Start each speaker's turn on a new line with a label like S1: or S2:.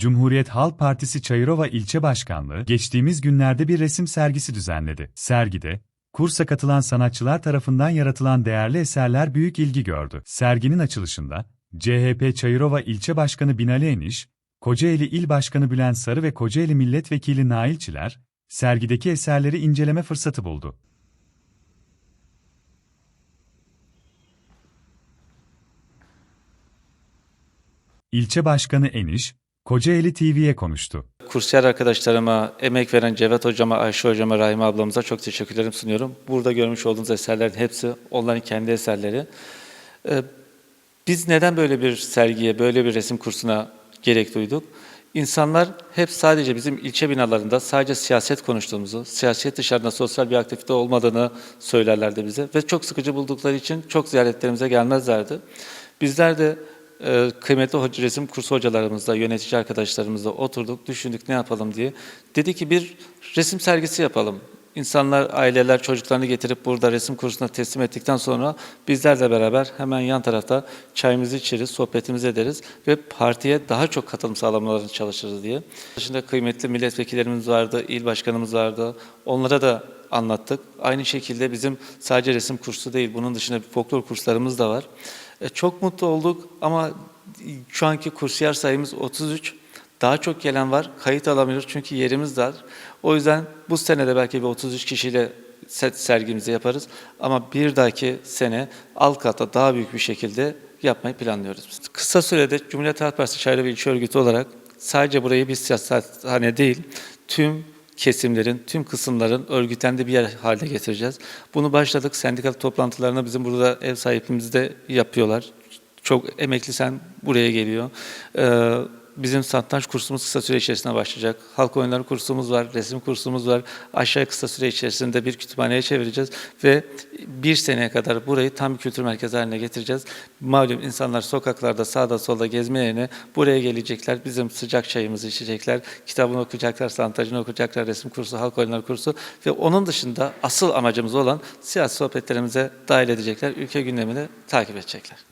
S1: Cumhuriyet Halk Partisi Çayırova İlçe Başkanlığı geçtiğimiz günlerde bir resim sergisi düzenledi. Sergide, kursa katılan sanatçılar tarafından yaratılan değerli eserler büyük ilgi gördü. Serginin açılışında, CHP Çayırova İlçe Başkanı Binali Eniş, Kocaeli İl Başkanı Bülent Sarı ve Kocaeli Milletvekili Nail Çiler, sergideki eserleri inceleme fırsatı buldu. İlçe Başkanı Eniş, Kocaeli TV'ye konuştu.
S2: Kursiyer arkadaşlarıma, emek veren Cevat Hocama, Ayşe Hocama, Rahime ablamıza çok teşekkürlerimi sunuyorum. Burada görmüş olduğunuz eserlerin hepsi onların kendi eserleri. Ee, Biz neden böyle bir sergiye, böyle bir resim kursuna gerek duyduk? İnsanlar hep sadece bizim ilçe binalarında sadece siyaset konuştuğumuzu, siyaset dışarında sosyal bir aktivite olmadığını söylerlerdi bize ve çok sıkıcı buldukları için çok ziyaretlerimize gelmezlerdi. Bizler de kıymetli hoca, resim kursu hocalarımızla, yönetici arkadaşlarımızla oturduk, düşündük ne yapalım diye. Dedi ki bir resim sergisi yapalım. İnsanlar, aileler çocuklarını getirip burada resim kursuna teslim ettikten sonra bizlerle beraber hemen yan tarafta çayımızı içeriz, sohbetimizi ederiz ve partiye daha çok katılım sağlamalarını çalışırız diye. Dışında kıymetli milletvekillerimiz vardı, il başkanımız vardı. Onlara da anlattık. Aynı şekilde bizim sadece resim kursu değil, bunun dışında bir folklor kurslarımız da var. E, çok mutlu olduk ama şu anki kursiyer sayımız 33. Daha çok gelen var. Kayıt alamıyoruz çünkü yerimiz dar. O yüzden bu sene de belki bir 33 kişiyle set sergimizi yaparız. Ama bir dahaki sene alt kata daha büyük bir şekilde yapmayı planlıyoruz. Kısa sürede Cumhuriyet Halk Partisi Şair ve İlçe Örgütü olarak sadece burayı bir siyasethane değil, tüm kesimlerin, tüm kısımların örgütlendiği bir yer haline getireceğiz. Bunu başladık. Sendikal toplantılarını bizim burada ev sahipliğimizi de yapıyorlar. Çok emekli sen buraya geliyor. Ee, bizim satranç kursumuz kısa süre içerisinde başlayacak. Halk oyunları kursumuz var, resim kursumuz var. Aşağı kısa süre içerisinde bir kütüphaneye çevireceğiz ve bir seneye kadar burayı tam bir kültür merkezi haline getireceğiz. Malum insanlar sokaklarda sağda solda gezme yerine buraya gelecekler. Bizim sıcak çayımızı içecekler, kitabını okuyacaklar, sanatacını okuyacaklar, resim kursu, halk oyunları kursu ve onun dışında asıl amacımız olan siyasi sohbetlerimize dahil edecekler, ülke gündemini takip edecekler.